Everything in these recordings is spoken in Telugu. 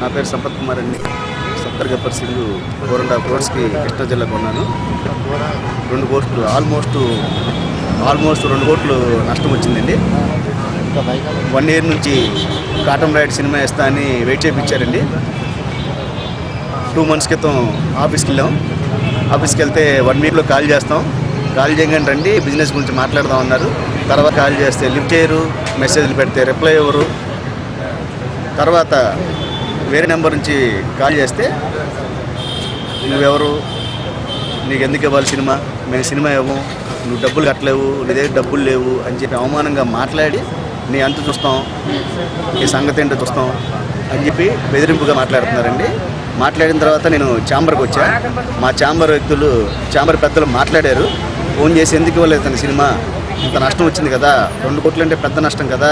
నా పేరు సంపత్ కుమార్ అండి. సత్తర్ Gabbar Singh four and half క్రోర్స్కి Krishna జిల్లాకు ఉన్నాను రెండు కోర్సులు ఆల్మోస్ట్ ఆల్మోస్ట్ రెండు కోట్లు నష్టం వచ్చిందండి. వన్ ఇయర్ నుంచి కాటన్ రైడ్ సినిమా వేస్తా అని వెయిట్ చేయించారండి టూ మంత్స్ క్రితం ఆఫీస్కి వెళ్ళాం. ఆఫీస్కి వెళ్తే వన్ వీక్లో కాల్ చేస్తాం. కాల్ చేయగానే రండి బిజినెస్ గురించి మాట్లాడదాం అన్నారు. తర్వాత కాల్ చేస్తే లిఫ్ట్ చేయరు మెసేజ్లు పెడితే రిప్లై ఇవ్వరు. తర్వాత వేరే నెంబర్ నుంచి కాల్ చేస్తే నువ్వెవరు? నీకు ఎందుకు ఇవ్వాలి సినిమా? మేము సినిమా ఇవ్వము. నువ్వు డబ్బులు కట్టలేవు నీ దగ్గర డబ్బులు లేవు అని చెప్పి అవమానంగా మాట్లాడి నీ అంత చూస్తాం నీ సంగతి ఏంటో చూస్తాం అని చెప్పి బెదిరింపుగా మాట్లాడుతున్నారండి. మాట్లాడిన తర్వాత నేను ఛాంబర్కి వచ్చా. మా ఛాంబర్ వ్యక్తులు ఛాంబర్ పెద్దలు మాట్లాడారు. ఫోన్ చేసి ఎందుకు ఇవ్వలేదు తన సినిమా? ఇంత నష్టం వచ్చింది కదా రెండు కోట్లు అంటే పెద్ద నష్టం కదా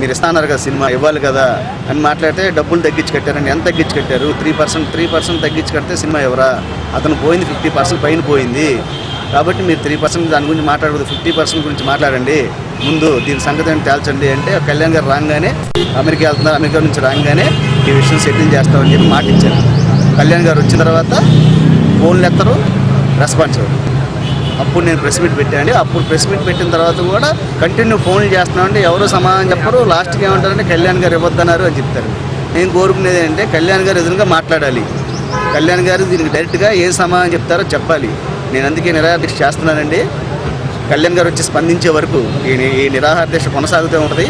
మీరు ఇస్తాన్నారు కదా సినిమా ఇవ్వాలి కదా అని మాట్లాడితే డబ్బులు తగ్గించి కట్టారండి. ఎంత తగ్గించి కట్టారు? త్రీ పర్సెంట్ త్రీ పర్సెంట్ తగ్గించి కడితే సినిమా ఎవరా? అతను పోయింది ఫిఫ్టీ పర్సెంట్ పైన పోయింది. కాబట్టి మీరు త్రీ పర్సెంట్ దాని గురించి మాట్లాడకూడదు ఫిఫ్టీ పర్సెంట్ గురించి మాట్లాడండి. ముందు దీని సంగతి ఏంటి తేల్చండి అంటే కళ్యాణ్ గారు రాగానే అమెరికా వెళ్తున్నారు అమెరికా నుంచి రాగానే ఈ విషయం సెటిల్ చేస్తామని చెప్పి మాట ఇచ్చారు. కళ్యాణ్ గారు వచ్చిన తర్వాత ఫోన్లు ఎత్తరు రెస్పాన్స్ అప్పుడు నేను ప్రెస్ మీట్ పెట్టాను అప్పుడు ప్రెస్ మీట్ పెట్టిన తర్వాత కూడా కంటిన్యూ ఫోన్లు చేస్తున్నామంటే ఎవరు సమాధానం చెప్పరు. లాస్ట్కి ఏమంటారంటే కళ్యాణ్ గారు ఇవ్వద్దన్నారు అని చెప్తారు. నేను కోరుకునేది ఏంటంటే కళ్యాణ్ గారు ఎదురుగా మాట్లాడాలి. కళ్యాణ్ గారు దీనికి డైరెక్ట్గా ఏ సమాధానం చెప్తారో చెప్పాలి. నేను అందుకే నిరాదీక్ష చేస్తున్నానండి. కళ్యాణ్ గారు వచ్చి స్పందించే వరకు ఈ ఈ నిరాహార దీక్ష కొనసాగుతూ ఉంటుంది.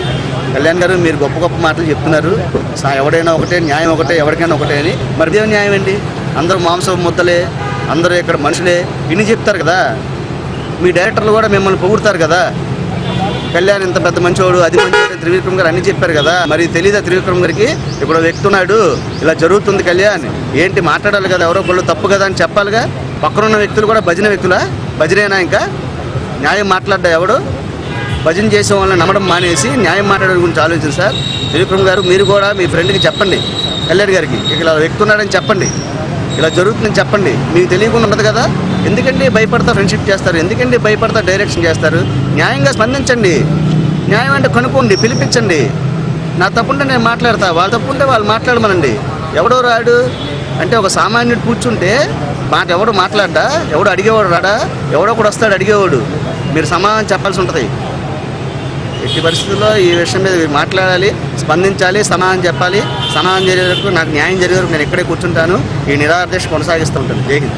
కళ్యాణ్ గారు మీరు గొప్ప గొప్ప మాటలు చెప్తున్నారు. ఎవడైనా ఒకటే న్యాయం ఒకటే ఎవరికైనా ఒకటే అని. మరి ఇదేం న్యాయం అండి? అందరూ మాంసం ముద్దలే అందరూ ఇక్కడ మనుషులే ఇన్ని చెప్తారు కదా. మీ డైరెక్టర్లు కూడా మిమ్మల్ని పొగుడతారు కదా. కళ్యాణ్ ఇంత పెద్ద మంచివాడు అది మంచి త్రివిక్రమ్ గారు అన్ని చెప్పారు కదా. మరి తెలియదా త్రివిక్రమ్ గారికి? ఇప్పుడు వ్యక్తున్నాడు ఇలా జరుగుతుంది కళ్యాణ్. ఏంటి మాట్లాడాలి కదా ఎవరో ఒకళ్ళు తప్పు కదా అని చెప్పాలిగా? పక్కనున్న వ్యక్తులు కూడా భజన వ్యక్తులా? భజనేనా ఇంకా? న్యాయం మాట్లాడ్డా ఎవడు? భజన చేసే వాళ్ళని నమ్మడం మానేసి న్యాయం మాట్లాడడం గురించి ఆలోచించండి సార్. త్రివిక్రమ్ గారు మీరు కూడా మీ ఫ్రెండ్కి చెప్పండి. కళ్యాణ్ గారికి ఇక ఇలా వ్యక్తి ఉన్నాడని చెప్పండి. ఇలా జరుగుతుందని చెప్పండి. మీకు తెలియకుండా ఉండదు కదా? ఎందుకండి భయపడతా ఫ్రెండ్షిప్ చేస్తారు? ఎందుకండి భయపడతా డైరెక్షన్ చేస్తారు? న్యాయంగా స్పందించండి. న్యాయం అంటే కనుక్కోండి పిలిపించండి. నా తప్పుంటే నేను మాట్లాడతా వాళ్ళ తప్పుంటే వాళ్ళు మాట్లాడమనండి. ఎవడో రాడు? అంటే ఒక సామాన్యుడు కూర్చుంటే మాట ఎవడు మాట్లాడ్డా? ఎవడు అడిగేవాడు రాడా? ఎవడో కూడా వస్తాడు అడిగేవాడు. మీరు సమాధానం చెప్పాల్సి ఉంటుంది. ఎట్టి పరిస్థితుల్లో ఈ విషయం మీద మాట్లాడాలి స్పందించాలి సమాధానం చెప్పాలి. సమాధానం జరిగే వరకు నాకు న్యాయం జరిగే వరకు నేను ఇక్కడే కూర్చుంటాను. ఈ నిరాదేశ కొనసాగిస్తూ ఉంటాను. జై హింద్.